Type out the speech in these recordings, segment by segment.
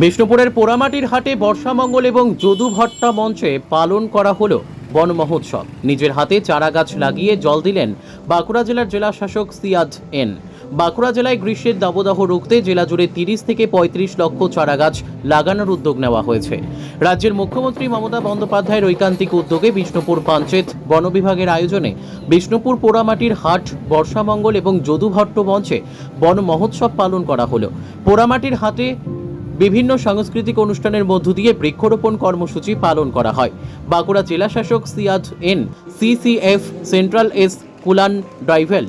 বিষ্ণুপুরের পোড়ামাটির হাটে বর্ষামঙ্গল এবং যদু ভট্টা মঞ্চে পালন করা হলো বন মহোৎসব। নিজের হাতে চারা গাছ লাগিয়ে জল দিলেন বাঁকুড়া জেলার জেলা শাসক সিয়াদ এন। বাঁকুড়া জেলায় গ্রীষ্মের দাবদাহ রুখতে জেলা জুড়ে তিরিশ থেকে পঁয়ত্রিশ লক্ষ চারা গাছ লাগানোর উদ্যোগ নেওয়া হয়েছে। রাজ্যের মুখ্যমন্ত্রী মমতা বন্দ্যোপাধ্যায়ের ঐকান্তিক উদ্যোগে বিষ্ণুপুর পঞ্চায়েত বন বিভাগের আয়োজনে বিষ্ণুপুর পোড়ামাটির হাট বর্ষামঙ্গল এবং যদু ভট্ট মঞ্চে বন মহোৎসব পালন করা হলো। পোড়ামাটির হাটে বিভিন্ন সাংস্কৃতিক অনুষ্ঠানের মধ্য দিয়ে বৃক্ষরোপণ কর্মসূচি পালন করা হয়। বাঁকুড়া জেলা শাসক Siyad N CCF central S Kulandaivel,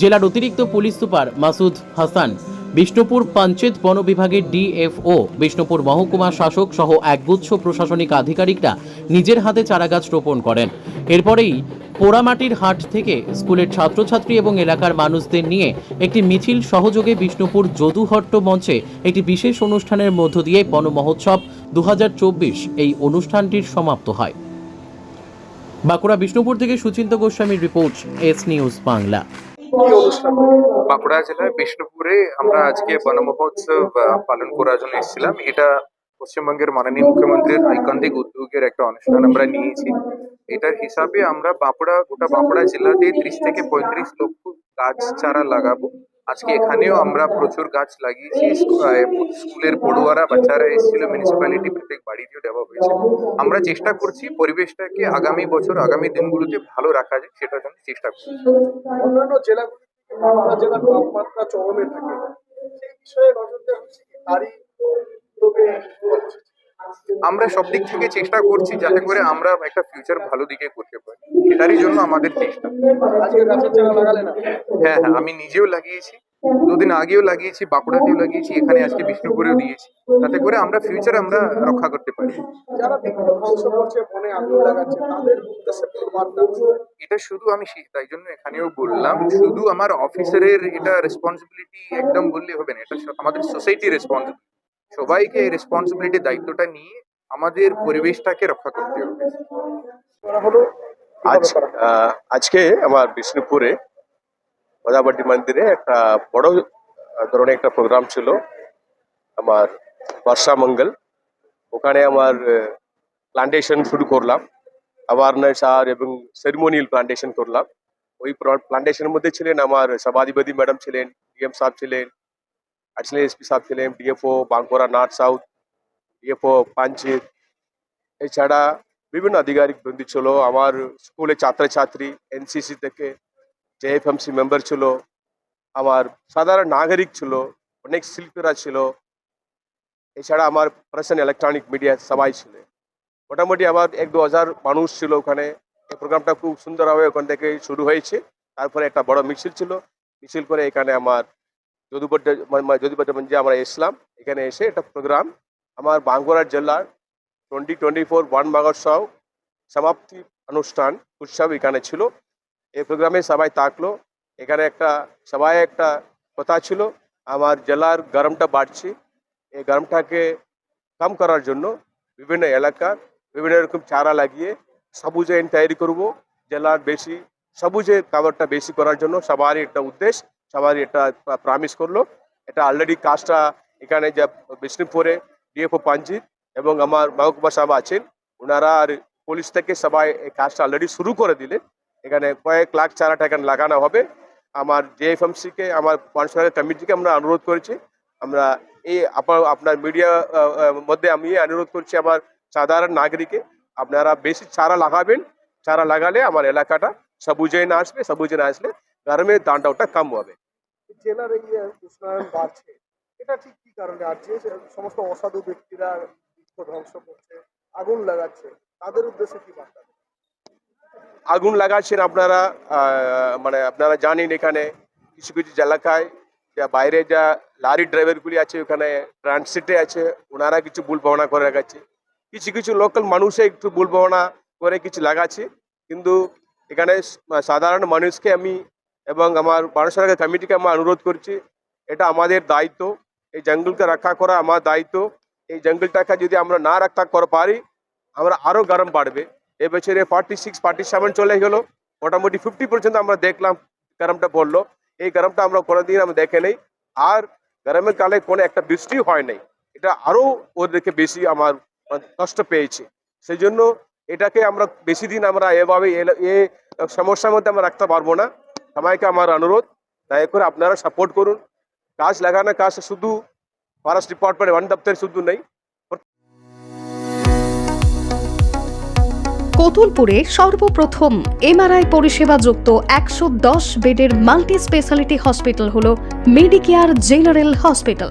জেলার অতিরিক্ত পুলিশ সুপার মাসুদ হাসান, বিষ্ণুপুর পঞ্চায়েত বন বিভাগের ডিএফও বিষ্ণুপুর মহকুমা শাসক সহ একগুচ্ছ প্রশাসনিক আধিকারিকরা নিজের হাতে চারাগাছ রোপণ করেন। এরপরেই পোড়ামাটির হাট থেকে স্কুলের ছাত্রছাত্রী এবং এলাকার মানুষদের নিয়ে একটি মিছিল সহযোগে বিষ্ণুপুর যদুহট্ট মঞ্চে একটি বিশেষ অনুষ্ঠানের মধ্য দিয়ে বন মহোৎসব দু এই অনুষ্ঠানটির সমাপ্ত হয়। বাঁকুড়া বিষ্ণুপুর থেকে সুচিন্ত গোস্বামীর report, S news Bangla. Bankura জেলার বিষ্ণুপুরে আমরা আজকে বনমহোৎসব পালন করার জন্য এসেছিলাম। এটা পশ্চিমবঙ্গের মাননীয় মুখ্যমন্ত্রীর ঐকান্তিক উদ্যোগের একটা অনুষ্ঠান আমরা নিয়েছি। এটার হিসাবে আমরা বাঁকুড়া, গোটা বাঁকুড়া জেলাতে ত্রিশ থেকে পঁয়ত্রিশ লক্ষ গাছ চারা লাগাবো। আজকে এখানেও আমরা প্রচুর গাছ লাগিয়েছি। স্কুলের পড়ুয়ারা, বাচ্চারা এসেছিল মিউনিসিপ্যালিটি প্রত্যেক বাড়িতেও দেওয়া হয়েছে। আমরা চেষ্টা করছি পরিবেশটাকে আগামী বছর, আগামী দিনগুলোতে ভালো রাখা যায় সেটার জন্য চেষ্টা করছি। অন্যান্য জেলাগুলি জেলার তাপমাত্রা চরমে থাকে। সেই বিষয়ে নজর দেওয়া হচ্ছে। আমরা সব দিক থেকে চেষ্টা করছি যাতে করে আমরা একটা ফিউচার ভালো দিকে করতে পারি। সেটারই জন্য আমাদের চেষ্টা। হ্যাঁ হ্যাঁ আমি নিজেও লাগিয়েছি। দুদিন আগেও লাগিয়েছি বাঁকুড়াতেও লাগিয়েছি এখানে আজকে বিষ্ণুপুরেও দিয়েছি। তাতে করে আমরা ফিউচার আমরা রক্ষা করতে পারি? এটা শুধু আমি তাই জন্য এখানেও বললাম শুধু আমার অফিসারের এটা রেসপন্সিবিলিটি একদম বললে হবে না এটা আমাদের সোসাইটি রেসপন্সিবিলিটি সবাইকে এই রেসপন্সিবিলিটি দায়িত্বটা নিয়ে আমাদের পরিবেশটাকে রক্ষা করতে হবে। আজ আজকে আমার বিষ্ণুপুরে প্রজাপতি মন্দিরে একটা বড় ধরনের একটা প্রোগ্রাম ছিল আমার বর্ষা মঙ্গল। ওখানে আমার প্লান্টেশন শুরু করলাম অ্যাওয়ারনেস আর এবং সেরিমোনিয়াল প্লান্টেশন করলাম। ওই প্লান্টেশনের মধ্যে ছিলেন আমার সভাধিপতি ম্যাডাম ছিলেন ডিএম সাহেব ছিলেন অ্যাডিশনাল এসপি সাহেব ছিলেন DFO Bankura north south DFO Panchet এছাড়া বিভিন্ন আধিকারিক বৃন্দি ছিল আমার স্কুলে ছাত্রছাত্রী এনসিসি থেকে জেএফএমসি মেম্বার ছিল আমার সাধারণ নাগরিক ছিল অনেক শিল্পীরা ছিল এছাড়া আমার প্রেস ইলেকট্রনিক মিডিয়া সবাই ছিল মোটামুটি আবার এক দু হাজার মানুষ ছিল ওখানে এই প্রোগ্রামটা খুব সুন্দরভাবে ওখান থেকে শুরু হয়েছে তারপরে একটা বড় মিছিল ছিল মিছিল করে এখানে আমার যদুপট্ট যদুপট্ট মঞ্জে আমরা এসলাম। এখানে এসে একটা প্রোগ্রাম আমার বাঁকুড়া জেলার টোয়েন্টি টোয়েন্টি ফোর ওয়ান মহোৎসব সমাপ্তি অনুষ্ঠান, উৎসব এখানে ছিল। এই প্রোগ্রামে সবাই থাকল। এখানে একটা, সবাই একটা কথা ছিল, আমার জেলার গরমটা বাড়ছে। এই গরমটাকে কম করার জন্য বিভিন্ন এলাকার বিভিন্ন রকম চারা লাগিয়ে সবুজায়ন তৈরি করব। জেলার বেশি, সবুজের কাভারটা বেশি করার জন্য সবারই একটা উদ্দেশ্য। সবারই এটা প্রমিস করল। এটা অলরেডি কাজটা এখানে যা বিষ্ণুপুরে ডিএফও পাঞ্জিত এবং আমার মহকুমা সাহেব আছেন। ওনারা আর পুলিশ থেকে সবাই এই কাজটা অলরেডি শুরু করে দিলে এখানে কয়েক লাখ চারাটা এখানে লাগানো হবে। আমার জেএফএমসি কে, আমার পঞ্চায়েত কমিটিকে আমরা অনুরোধ করেছি। আমরা এই আপনার আপনার মিডিয়া মধ্যে আমি অনুরোধ করছি আমার সাধারণ নাগরিকে আপনারা বেশি চারা লাগাবেন। চারা লাগালে আমার এলাকাটা সবুজে না আসবে, সবুজে না আসলে গরমের দাঁড়াওটা কম হবে। জেলার এই উষ্ণায়ন বাড়ছে, এটা ঠিক কি কারণে আর যে সমস্ত অসাধু ব্যক্তিরা বৃক্ষ ধ্বংস করছে, আগুন লাগাচ্ছে, তাদের উদ্দেশ্যে কি বার্তা আগুন লাগাচ্ছেন আপনারা মানে আপনারা জানেন এখানে কিছু কিছু এলাকায়, যা বাইরে যা লারি ড্রাইভারগুলি আছে, ওখানে ট্রান্সিটে আছে, ওনারা কিছু ভুল ভাবনা করে রাখাচ্ছে কিছু কিছু লোকাল মানুষে একটু ভুল ভাবনা করে কিছু লাগাচ্ছে, কিন্তু এখানে সাধারণ মানুষকে আমি এবং আমার ভারত কমিটিকে আমি অনুরোধ করছি, এটা আমাদের দায়িত্ব, এই জঙ্গলকে রক্ষা করা আমার দায়িত্ব, এই জঙ্গলটাকে যদি আমরা না রক্ষা করে পারি, আমরা আরও গরম বাড়বে। এবছরে ফর্টি সিক্স ফর্টি সেভেন চলে গেলো, মোটামুটি ফিফটি পর্যন্ত আমরা দেখলাম, গরমটা পড়ল। এই গরমটা আমরা কোনোদিন আমরা দেখে নেই। আর গরমের কালে কোনো একটা বৃষ্টি হয় নাই। এটা আরও ওদেরকে বেশি আমার কষ্ট পেয়েছে। সেই জন্য এটাকে আমরা বেশি দিন আমরা এভাবে এ সমস্যার মধ্যে আমরা রাখতে পারব না। সবাইকে আমার অনুরোধ, দয়া করে আপনারা সাপোর্ট করুন। গাছ লাগানো কাজ শুধু ফরেস্ট ডিপার্টমেন্ট ওয়ান দপ্তরে শুধু নেই। কতুলপুরে সর্বপ্রথম এমআরআই পরিষেবা যুক্ত একশো দশ বেডের মাল্টি স্পেশালিটি হসপিটাল হল মেডিকেয়ার জেনারেল হসপিটাল